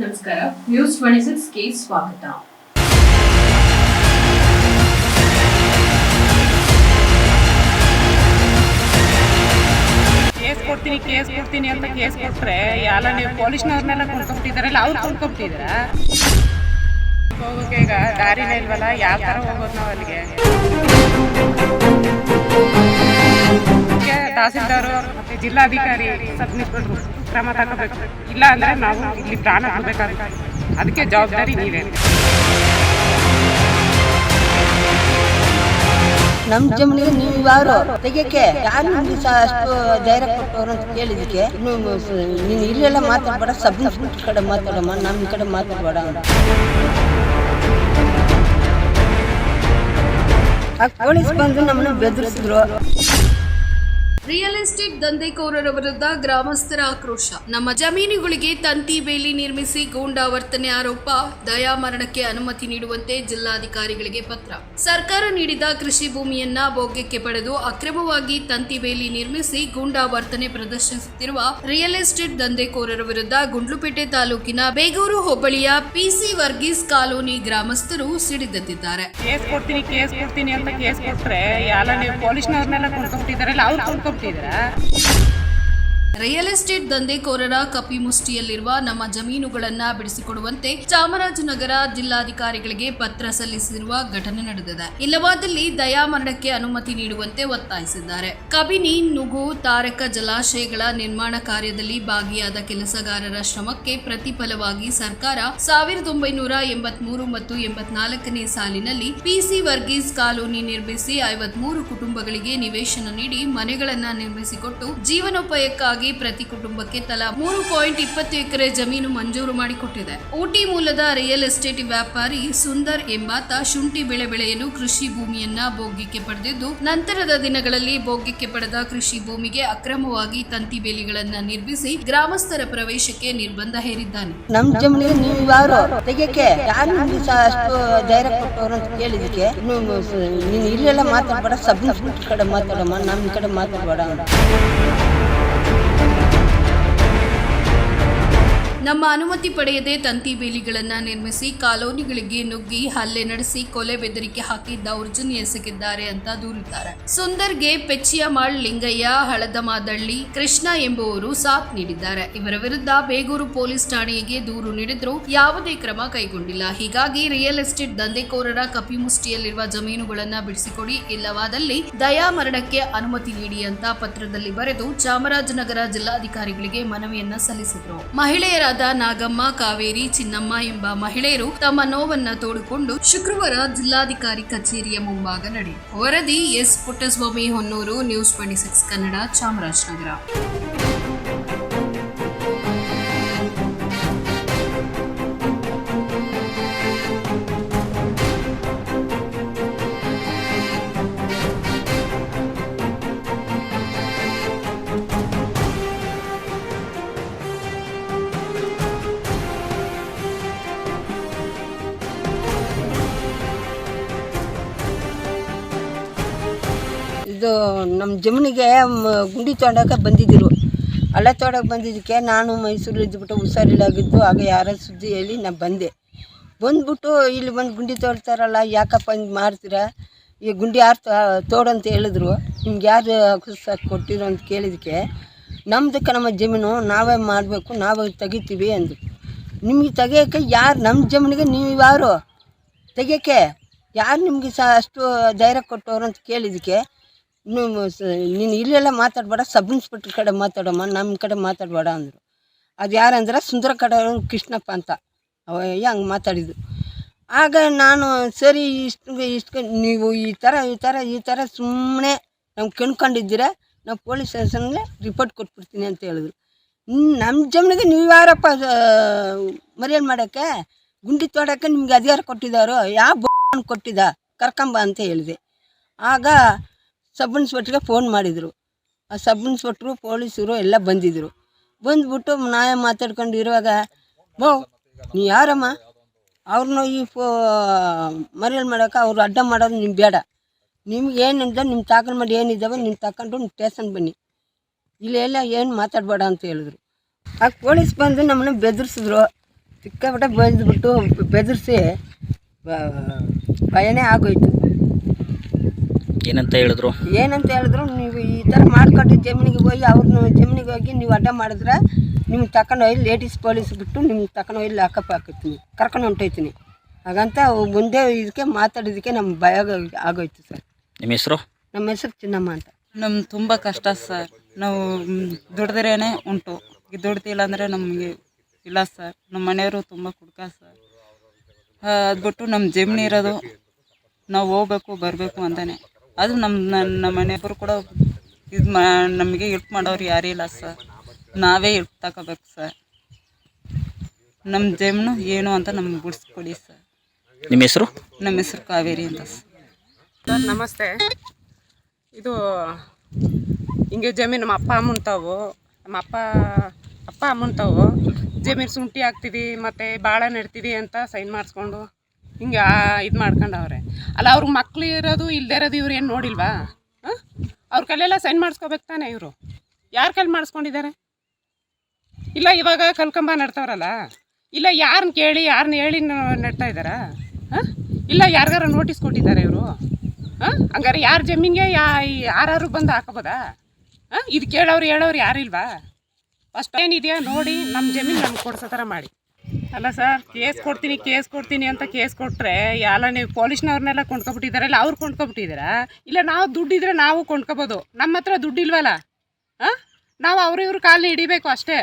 ನಮಸ್ಕಾರ. News twenty ಸಿಕ್ಸ್ಗೆ ಸ್ವಾಗತ. Case ಕೊಡ್ತೀನಿ ಕೇಸ್ ಕೊಡ್ತೀನಿ ಅಂತ ಕೇಸ್ ಕೊಟ್ರೆ ಎಲ್ಲ ನೀವು ಪೊಲೀಸ್ನವ್ರನ್ನೆಲ್ಲ ಕೊಂಡ್ಕೊಂಬಿಟ್ಟಿದಾರಲ್ಲ ಅವ್ರು ಕೊಂಡ್ಕೊಂಬಿಟ್ಟಿದ್ರ ಹೋಗೋಕೆ ಈಗ ದಾರಿನೇ ಇಲ್ವಲ್ಲ, ಯಾವ ಥರ ಹೋಗೋದು ನಾವು ಅಲ್ಲಿಗೆ? ತಹಸೀಲ್ದಾರು ಮತ್ತೆ ಜಿಲ್ಲಾಧಿಕಾರಿ ಸಬ್ಮಿಟ್ ಇನ್ಸ್ಪೆಕ್ಟ್ರು ಕ್ರಮ ತಗೋಬೇಕು. ಇಲ್ಲ ಅಂದ್ರೆ ನಾವು ಇಲ್ಲಿ ಪ್ರಾಣ ಬಿಡ್ಬೇಕಾಗುತ್ತೆ ಅದಕ್ಕೆ ಜವಾಬ್ದಾರಿ ನೀವೇ. ನಮ್ ಜಮೀನಿಗೆ ನೀವು ಯಾರು? ತೆಗಿಯಕ್ಕೆ? ಯಾರು ನಿಮ್ಗೆ ಅಷ್ಟು ಧೈರ್ಯ ಕೊಟ್ಟವ್ರು ಅಂತ ಕೇಳಿದಕ್ಕೆ ನೀನು ಇಲ್ಲೆಲ್ಲ ಮಾತಾಡ್ಬೇಡ ಸಬ್ ಕಡೆ ಮಾತಾಡಮ್ಮ ನಮ್ಮ ಕಡೆ ಮಾತಾಡ್ಬೇಡ ಪೊಲೀಸ್ ಬಂದು ನಮ್ಮನ್ನ ಬೆದರಿಸಿದ್ರು. ರಿಯಲ್ ಎಸ್ಟೇಟ್ ದಂಧೆಕೋರರ ವಿರುದ್ಧ ಗ್ರಾಮಸ್ಥರ ಆಕ್ರೋಶ. ನಮ್ಮ ಜಮೀನುಗಳಿಗೆ ತಂತಿ ಬೇಲಿ ನಿರ್ಮಿಸಿ ಗೂಂಡಾವರ್ತನೆ ಆರೋಪ. ದಯಾಮರಣಕ್ಕೆ ಅನುಮತಿ ನೀಡುವಂತೆ ಜಿಲ್ಲಾಧಿಕಾರಿಗಳಿಗೆ ಪತ್ರ. ಸರ್ಕಾರ ನೀಡಿದ ಕೃಷಿ ಭೂಮಿಯನ್ನ ಭೋಗ್ಯಕ್ಕೆ ಪಡೆದು ಅಕ್ರಮವಾಗಿ ತಂತಿ ಬೇಲಿ ನಿರ್ಮಿಸಿ ಗೂಂಡಾವರ್ತನೆ ಪ್ರದರ್ಶಿಸುತ್ತಿರುವ ರಿಯಲ್ ಎಸ್ಟೇಟ್ ದಂಧೆಕೋರರ ವಿರುದ್ಧ ಗುಂಡ್ಲುಪೇಟೆ ತಾಲೂಕಿನ ಬೇಗೂರು ಹೋಬಳಿಯ ಪಿಸಿ ವರ್ಗೀಸ್ ಕಾಲೋನಿ ಗ್ರಾಮಸ್ಥರು ಸಿಡಿದೆದ್ದಿದ್ದಾರೆ. ಕೇಸ್ ಕೊಡ್ತೀನಿ ಕೇಸ್ ಕೊಡ್ತೀನಿ ಅಂತ ಕೇಸ್ ಕೊಟ್ರೆ ಎಲ್ಲ ನೀವು ಪೊಲೀಸ್ನವ್ರನ್ನೆಲ್ಲ ಕೊಂಡ್ಕೊಂಬಿಟ್ಟಿದಾರಲ್ಲ ಅವ್ರು ಕೊಂಡ್ಕೊಂಬಿಟ್ಟಿದ್ರ ರಿಯಲ್ ಎಸ್ಟೇಟ್ ದಂಧೆಕೋರರ ಕಪಿಮುಷ್ಟಿಯಲ್ಲಿರುವ ನಮ್ಮ ಜಮೀನುಗಳನ್ನ ಬಿಡಿಸಿಕೊಡುವಂತೆ ಚಾಮರಾಜನಗರ ಜಿಲ್ಲಾಧಿಕಾರಿಗಳಿಗೆ ಪತ್ರ ಸಲ್ಲಿಸಿರುವ ಘಟನೆ ನಡೆದಿದೆ. ಇಲ್ಲವಾದಲ್ಲಿ ದಯಾಮರಣಕ್ಕೆ ಅನುಮತಿ ನೀಡುವಂತೆ ಒತ್ತಾಯಿಸಿದ್ದಾರೆ. ಕಬಿನಿ ನುಗು ತಾರಕ ಜಲಾಶಯಗಳ ನಿರ್ಮಾಣ ಕಾರ್ಯದಲ್ಲಿ ಭಾಗಿಯಾದ ಕೆಲಸಗಾರರ ಶ್ರಮಕ್ಕೆ ಪ್ರತಿಫಲವಾಗಿ ಸರ್ಕಾರ ಸಾವಿರದ ಒಂಬೈನೂರ ಎಂಬತ್ಮೂರು ಮತ್ತು ಎಂಬತ್ನಾಲ್ಕನೇ ಸಾಲಿನಲ್ಲಿ ಪಿಸಿ ವರ್ಗೀಸ್ ಕಾಲೋನಿ ನಿರ್ಮಿಸಿ ಐವತ್ಮೂರು ಕುಟುಂಬಗಳಿಗೆ ನಿವೇಶನ ನೀಡಿ ಮನೆಗಳನ್ನು ನಿರ್ಮಿಸಿಕೊಟ್ಟು ಜೀವನೋಪಾಯಕ್ಕಾಗಿ ಪ್ರತಿ ಕುಟುಂಬಕ್ಕೆ ತಲಾ ಮೂರು ಪಾಯಿಂಟ್ ಇಪ್ಪತ್ತು ಎಕರೆ ಜಮೀನು ಮಂಜೂರು ಮಾಡಿಕೊಟ್ಟಿದೆ. ಊಟಿ ಮೂಲದ ರಿಯಲ್ ಎಸ್ಟೇಟ್ ವ್ಯಾಪಾರಿ ಸುಂದರ್ ಎಂಬಾತ ಶುಂಠಿ ಬೆಳೆ ಬೆಳೆಯಲು ಕೃಷಿ ಭೂಮಿಯನ್ನ ಭೋಗ್ಯಕ್ಕೆ ಪಡೆದಿದ್ದು, ನಂತರದ ದಿನಗಳಲ್ಲಿ ಭೋಗ್ಯಕ್ಕೆ ಪಡೆದ ಕೃಷಿ ಭೂಮಿಗೆ ಅಕ್ರಮವಾಗಿ ತಂತಿ ಬೇಲಿಗಳನ್ನ ನಿರ್ಮಿಸಿ ಗ್ರಾಮಸ್ಥರ ಪ್ರವೇಶಕ್ಕೆ ನಿರ್ಬಂಧ ಹೇರಿದ್ದಾನೆ. ಅಂತ ಇಲ್ಲೆಲ್ಲ ಮಾತಾಡ್ಬೇಡ ಸಬ್ ಕಡೆ ಮಾತಾಡಮ್ಮ ನಮ್ಮ ಕಡೆ ಮಾತಾಡಬೇಡ ಮಾತಾಡ್ಬೇಡ ನಮ್ಮ ಅನುಮತಿ ಪಡೆಯದೆ ತಂತಿ ಬೇಲಿಗಳನ್ನು ನಿರ್ಮಿಸಿ ಕಾಲೋನಿಗಳಿಗೆ ನುಗ್ಗಿ ಹಲ್ಲೆ ನಡೆಸಿ ಕೊಲೆ ಬೆದರಿಕೆ ಹಾಕಿ ದೌರ್ಜನ್ಯ ಎಸಗಿದ್ದಾರೆ ಅಂತ ದೂರಿದ್ದಾರೆ. ಸುಂದರ್ಗೆ ಪೆಚ್ಚಿಯಮಾಳ್ ಲಿಂಗಯ್ಯ ಹಳದಮಾದಳ್ಳಿ ಕೃಷ್ಣ ಎಂಬುವರು ಸಾಥ್ ನೀಡಿದ್ದಾರೆ. ಇವರ ವಿರುದ್ಧ ಬೇಗೂರು ಪೊಲೀಸ್ ಠಾಣೆಗೆ ದೂರು ನೀಡಿದ್ರೂ ಯಾವುದೇ ಕ್ರಮ ಕೈಗೊಂಡಿಲ್ಲ. ಹೀಗಾಗಿ ರಿಯಲ್ ಎಸ್ಟೇಟ್ ದಂಧೆಕೋರರ ಕಪಿಮುಷ್ಟಿಯಲ್ಲಿರುವ ಜಮೀನುಗಳನ್ನ ಬಿಡಿಸಿಕೊಡಿ, ಇಲ್ಲವಾದಲ್ಲಿ ದಯಾಮರಣಕ್ಕೆ ಅನುಮತಿ ನೀಡಿ ಅಂತ ಪತ್ರದಲ್ಲಿ ಬರೆದು ಚಾಮರಾಜನಗರ ಜಿಲ್ಲಾಧಿಕಾರಿಗಳಿಗೆ ಮನವಿಯನ್ನ ಸಲ್ಲಿಸಿದ್ರು. ಮಹಿಳೆಯರಾದ ನಾಗಮ್ಮ ಕಾವೇರಿ ಚಿನ್ನಮ್ಮ ಎಂಬ ಮಹಿಳೆಯರು ತಮ್ಮ ನೋವನ್ನ ತೋಡಿಕೊಂಡು ಶುಕ್ರವಾರ ಜಿಲ್ಲಾಧಿಕಾರಿ ಕಚೇರಿಯ ಮುಂಭಾಗ ನಡೆಯಿತು. ವರದಿ S Puttaswamy Honnur, news twenty six Kannada Chamarajanagar. ಇದು ನಮ್ಮ ಜಮೀನಿಗೆ ಗುಂಡಿ ತೋಡಕ್ಕೆ ಬಂದಿದ್ದರು ಹಳ್ಳ ತೋಡಕ್ಕೆ ಬಂದಿದ್ದಕ್ಕೆ ನಾನು ಮೈಸೂರಲ್ಲಿ ಇದ್ಬಿಟ್ಟು ಹುಷಾರಿಲ್ಲಾಗಿದ್ದು, ಆಗ ಯಾರ ಸುದ್ದಿ ಹೇಳಿ ನಾನು ಬಂದೆ. ಬಂದ್ಬಿಟ್ಟು ಇಲ್ಲಿ ಬಂದು ಗುಂಡಿ ತೋಡ್ತಾರಲ್ಲ ಯಾಕಪ್ಪ ಹಿಂಗೆ ಮಾಡ್ತೀರಾ ಈ ಗುಂಡಿ ಯಾರು ತೋಡು ಅಂತ ಹೇಳಿದ್ರು. ನಿಮ್ಗೆ ಯಾರು ಕೊಟ್ಟಿರೋ ಅಂತ ಕೇಳಿದಕ್ಕೆ ನಮ್ಮದಕ್ಕೆ ನಮ್ಮ ಜಮೀನು ನಾವೇ ಮಾಡಬೇಕು, ನಾವೇ ತೆಗಿತೀವಿ ಅಂದು ನಿಮಗೆ ತೆಗಿಯೋಕ್ಕೆ ಯಾರು ನಮ್ಮ ಜಮೀನಿಗೆ ನೀವು ಯಾರು? ತೆಗಿಯೋಕ್ಕೆ? ಯಾರು ನಿಮಗೆ ಸಹ ಅಷ್ಟು ಧೈರ್ಯ ಕೊಟ್ಟವ್ರು ಅಂತ ಕೇಳಿದಕ್ಕೆ ಸ- ನೀನು ಇಲ್ಲೆಲ್ಲ ಮಾತಾಡಬೇಡ ಸಬ್ ಇನ್ಸ್ಪೆಕ್ಟರ್ ಕಡೆ ಮಾತಾಡಮ್ಮ ನಮ್ಮ ಕಡೆ ಮಾತಾಡಬೇಡ ಅಂದರು. ಅದು ಯಾರಂದ್ರೆ ಸುಂದರ ಕಡೆ ಕೃಷ್ಣಪ್ಪ ಅಂತ. ಅವಯ್ಯ ಹಂಗೆ ಮಾತಾಡಿದ್ದು. ಆಗ ನಾನು ಸರಿ ಇಷ್ಟು ಇಷ್ಟು ನೀವು ಈ ಥರ ಈ ಥರ ಈ ಥರ ಸುಮ್ಮನೆ ನಾವು ಕೆಣ್ಕೊಂಡಿದ್ದೀರ, ನಾವು ಪೊಲೀಸ್ ಸ್ಟೇಷನ್ಗೆ ರಿಪೋರ್ಟ್ ಕೊಟ್ಬಿಡ್ತೀನಿ ಅಂತ ಹೇಳಿದ್ರು. ನಮ್ಮ ಜಮೀನಿಗೆ ನೀವು ಯಾರಪ್ಪ ಮರ್ಯಾದೆ ಮಾಡೋಕ್ಕೆ? ಗುಂಡಿ ತೋಡೋಕ್ಕೆ ನಿಮ್ಗೆ ಅಧಿಕಾರ ಕೊಟ್ಟಿದ್ದಾರೋ? ಯಾವ ಕೊಟ್ಟಿದ್ದ? ಕರ್ಕೊಂಬ ಅಂತ ಹೇಳಿದೆ. ಆಗ ಸಬ್ ಇನ್ಸ್ಪೆಕ್ಟ್ರಿಗೆ ಫೋನ್ ಮಾಡಿದರು. ಆ ಸಬ್ ಇನ್ಸ್ಪೆಕ್ಟ್ರು, ಪೊಲೀಸರು ಎಲ್ಲ ಬಂದಿದ್ದರು ಬಂದ್ಬಿಟ್ಟು ನಾಯ ಮಾತಾಡ್ಕೊಂಡು ಇರುವಾಗ ಬೋ, ನೀ ಯಾರಮ್ಮ? ಅವ್ರನ್ನ ಈ ಫೋ, ಮರಿಯಲ್ ಮಾಡೋಕೆ ಅವ್ರು ಅಡ್ಡ ಮಾಡೋದು ನಿಮ್ಗೆ ಬೇಡ. ನಿಮ್ಗೆ ಏನಿದೆ ನಿಮ್ಮ ತಾಕಲ್ ಮಾಡಿ ಏನಿದ್ದಾವೆ ನಿಮ್ಮ ತಕೊಂಡು ನೀವು ಸ್ಟೇಷನ್ ಬನ್ನಿ. ಎಲ್ಲ ಏನು ಮಾತಾಡಬೇಡ ಅಂತ ಹೇಳಿದ್ರು. ಆ ಪೊಲೀಸ್ ಬಂದು ನಮ್ಮನ್ನ ಬೆದರಿಸಿದ್ರು. ಸಿಕ್ಕಾಪಟ್ಟೆ ಬಂದುಬಿಟ್ಟು ಬೆದರಿಸಿ ಭಯನೇ ಆಗೋಯ್ತು. ಏನಂತ ಹೇಳಿದ್ರು? ಏನಂತ ಹೇಳಿದ್ರು ನೀವು ಈ ಥರ ಮಾಡ್ಕೊಂಡು ಜಮೀನಿಗೆ ಹೋಗಿ ಅವ್ರನ್ನ ಜಮೀನಿಗೆ ಹೋಗಿ ನೀವು ಅಡ್ಡ ಮಾಡಿದ್ರೆ ನಿಮ್ಗೆ ತಕೊಂಡು ಹೋಗಿ ಲೇಡೀಸ್ ಪೊಲೀಸ್ ಬಿಟ್ಟು ನಿಮ್ಗೆ ತಕೊಂಡು ಹೋಗಿ ಲಾಕಪ್ ಹಾಕಿರ್ತೀನಿ ಕರ್ಕೊಂಡು ಹೊಂಟೋಯ್ತೀನಿ. ಹಾಗಂತ ಮುಂದೆ ಇದಕ್ಕೆ ಮಾತಾಡೋದಕ್ಕೆ ನಮ್ಗೆ ಭಯ ಆಗೋಯ್- ಆಗೋಯ್ತು ಸರ್. ನಿಮ್ಮ ಹೆಸರು? ನಮ್ಮ ಹೆಸರು ಚಿನ್ನಮ್ಮ ಅಂತ. ನಮ್ಗೆ ತುಂಬ ಕಷ್ಟ ಸರ್. ನಾವು ದುಡ್ದ್ರೇ ಉಂಟು. ದುಡ್ತಿಲ್ಲ ದುಡ್ದಿಲ್ಲ ಅಂದರೆ ನಮಗೆ ಇಲ್ಲ ಸರ್. ನಮ್ಮ ಮನೆಯವರು ತುಂಬ ಕುಡ್ಕ ಸರ್. ಅದು ಬಿಟ್ಟು ನಮ್ಮ ಜಮೀನು ಇರೋದು ನಾವು ಹೋಗ್ಬೇಕು ಬರಬೇಕು ಅಂತಾನೆ. ಅದು ನಮ್ಮ ನನ್ನ ನಮ್ಮ ಮನೆಯವರು ಕೂಡ ಇದು ಮಾ ನಮಗೆ ಹೆಲ್ಪ್ ಮಾಡೋರು ಯಾರೂ ಇಲ್ಲ ಸರ್ ನಾವೇ ಹೆಲ್ಪ್ ತಗೋಬೇಕು ಸರ್ ನಮ್ಮ ಜಮೀನು ಏನು ಅಂತ ನಮ್ಗೆ ಬಿಡಿಸ್ಕೊಡಿ ಸರ್ ನಿಮ್ಮ ಹೆಸರು? ನಮ್ಮ ಹೆಸರು ಕಾವೇರಿ ಅಂತ ಸರ್ ಸರ್ ನಮಸ್ತೆ. ಇದು ಹಿಂಗೆ ಜಮೀನು ನಮ್ಮ ಅಪ್ಪ ಅಮ್ಮಂತಾವು ನಮ್ಮ ಅಪ್ಪ ಅಪ್ಪ ಅಮ್ಮಂತಾವು ಜಮೀನು ಶುಂಠಿ ಹಾಕ್ತೀವಿ ಮತ್ತು ಬಾಳೆ ನೆಡ್ತೀವಿ ಅಂತ ಸೈನ್ ಮಾಡಿಸ್ಕೊಂಡು ಹಿಂಗೆ ಇದು ಮಾಡ್ಕೊಂಡವ್ರೆ. ಅಲ್ಲ, ಅವ್ರಿಗೆ ಮಕ್ಳು ಇರೋದು ಇಲ್ಲದೆ ಇರೋದು ಇವ್ರು ಏನು ನೋಡಿಲ್ವಾ? ಹಾಂ? ಅವ್ರ ಕೈಲೆಲ್ಲ ಸೈನ್ ಮಾಡಿಸ್ಕೋಬೇಕು ತಾನೆ ಇವರು? ಯಾರ ಕೈಲಿ ಮಾಡಿಸ್ಕೊಂಡಿದ್ದಾರೆ? ಇಲ್ಲ, ಇವಾಗ ಕಲ್ಕಂಬ ನಡ್ತಾವ್ರಲ್ಲ? ಇಲ್ಲ ಯಾರನ್ನ ಕೇಳಿ ಯಾರನ್ನ ಹೇಳಿ ನಡ್ತಾ ಇದ್ದಾರಾ? ಹಾಂ? ಇಲ್ಲ, ಯಾರಿಗಾರ ನೋಟಿಸ್ ಕೊಟ್ಟಿದ್ದಾರೆ ಇವರು? ಹಾಂ? ಹಂಗಾರೆ ಯಾರ ಜಮೀನಿಗೆ ಯಾ ಯಾರು ಬಂದು ಹಾಕೋಬೋದಾ? ಹಾಂ? ಇದು ಕೇಳೋರು, ಹೇಳೋರು ಯಾರಿಲ್ವಾ? ಫಸ್ಟ್ ಏನಿದೆಯಾ ನೋಡಿ ನಮ್ಮ ಜಮೀನು ನಮ್ಗೆ ಕೊಡ್ಸೋ ಥರ ಮಾಡಿ. ಅಲ್ಲ ಸರ್, ಕೇಸ್ ಕೊಡ್ತೀನಿ ಕೇಸ್ ಕೊಡ್ತೀನಿ ಅಂತ ಕೇಸ್ ಕೊಟ್ಟರೆ ಎಲ್ಲ ನೀವು ಪೊಲೀಸ್ನವ್ರನ್ನೆಲ್ಲ ಕೊಂಡ್ಕೊಬಿಟ್ಟಿದಾರಲ್ಲ, ಅವ್ರು ಕೊಂಡ್ಕೊಬಿಟ್ಟಿದ್ದೀರಾ ಇಲ್ಲ, ನಾವು ದುಡ್ಡಿದ್ರೆ ನಾವು ಕೊಂಡ್ಕೊಬೋದು. ನಮ್ಮ ಹತ್ರ ದುಡ್ಡಿಲ್ವಲ್ಲ? ಹಾಂ? ನಾವು ಅವ್ರಿವ್ರ ಕಾಲನ್ನ ಹಿಡಿಬೇಕು ಅಷ್ಟೇ.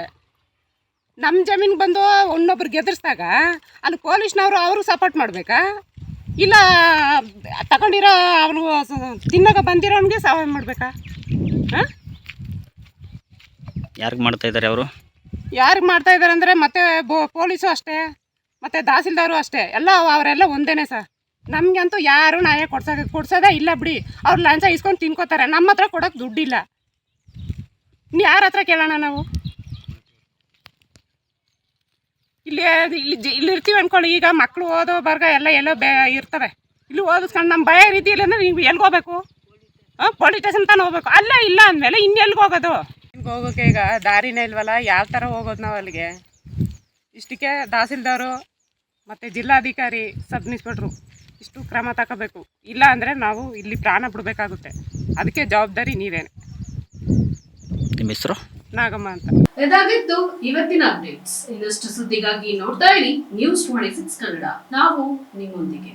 ನಮ್ಮ ಜಮೀನಿಗೆ ಬಂದು ಇನ್ನೊಬ್ರು ಗೆದರ್ಸ್ದಾಗ, ಅಲ್ಲಿ ಪೊಲೀಸ್ನವರು ಅವರು ಸಪೋರ್ಟ್ ಮಾಡಬೇಕಾ? ಇಲ್ಲ, ತಗೊಂಡಿರೋ ಅವನು ತಿನ್ನಾಗ ಬಂದಿರೋನಿಗೆ ಸಹಾಯ ಮಾಡಬೇಕಾ? ಹಾಂ? ಯಾರಿಗೆ ಮಾಡ್ತಾ ಇದ್ದಾರೆ ಅವರು? ಯಾರಿಗೆ ಮಾಡ್ತಾ ಇದ್ದಾರೆ ಅಂದರೆ ಮತ್ತೆ ಪೊಲೀಸು ಅಷ್ಟೇ, ಮತ್ತು ತಹಸೀಲ್ದಾರು ಅಷ್ಟೇ. ಎಲ್ಲ ಅವರೆಲ್ಲ ಒಂದೇನೆ ಸರ್. ನಮಗಂತೂ ಯಾರು ನಾಯ ಕೊಡ್ಸೋಕೆ ಕೊಡ್ಸೋದೇ ಇಲ್ಲ ಬಿಡಿ. ಅವ್ರು ಲಂಚ ಇಸ್ಕೊಂಡು ತಿನ್ಕೋತಾರೆ. ನಮ್ಮ ಹತ್ರ ಕೊಡೋಕೆ ದುಡ್ಡಿಲ್ಲ. ಯಾರ ಹತ್ರ ಕೇಳೋಣ ನಾವು? ಇಲ್ಲಿ ಇಲ್ಲಿ ಇಲ್ಲಿ ಇರ್ತೀವಿ ಅಂದ್ಕೊಳ್ಳಿ ಈಗ ಮಕ್ಕಳು ಓದೋ ಬರ್ಗ ಎಲ್ಲ ಎಲ್ಲೋ ಬೇ ಇರ್ತವೆ. ಇಲ್ಲಿ ಓದಿಸ್ಕೊಂಡು ನಮ್ಮ ಭಯ ರೀತಿಯಲ್ಲಿ ಅಂದರೆ ನೀವು ಎಲ್ಲಿಗೆ ಹೋಗ್ಬೇಕು? ಹಾಂ? ಪೊಲೀಸ್ ಸ್ಟೇಷನ್ ತಾನು ಹೋಗ್ಬೇಕು. ಅಲ್ಲೇ ಇಲ್ಲ ಅಂದಮೇಲೆ ಇನ್ನೆಲ್ಗೆ ಹೋಗೋದು? ಹೋಗೋಕೆ ಈಗ ದಾರಿನೇ ಇಲ್ವಲ್ಲ? ಯಾವ ಥರ ಹೋಗೋದು ನಾವು ಅಲ್ಲಿಗೆ? ಇಷ್ಟಕ್ಕೆ ತಹಸೀಲ್ದಾರು ಮತ್ತು ಜಿಲ್ಲಾಧಿಕಾರಿ ಸಬ್ ಇನ್ಸ್ಪೆಕ್ಟ್ರು ಇಷ್ಟು ಕ್ರಮ ತಗೋಬೇಕು ಇಲ್ಲ ಅಂದರೆ ನಾವು ಇಲ್ಲಿ ಪ್ರಾಣ ಬಿಡಬೇಕಾಗುತ್ತೆ. ಅದಕ್ಕೆ ಜವಾಬ್ದಾರಿ ನೀವೇನೆ. ನಿಮ್ಮ ಹೆಸರು? ನಾಗಮ್ಮ ಅಂತ. ಇದಾಗಿತ್ತು ಇವತ್ತಿನ ಅಪ್ಡೇಟ್ಸ್. ಇನ್ನಷ್ಟು ಸುದ್ದಿಗಾಗಿ ನೋಡ್ತಾ ಇರಿ. News twenty six Kannada. ನಾವು ನಿಮ್ಮೊಂದಿಗೆ.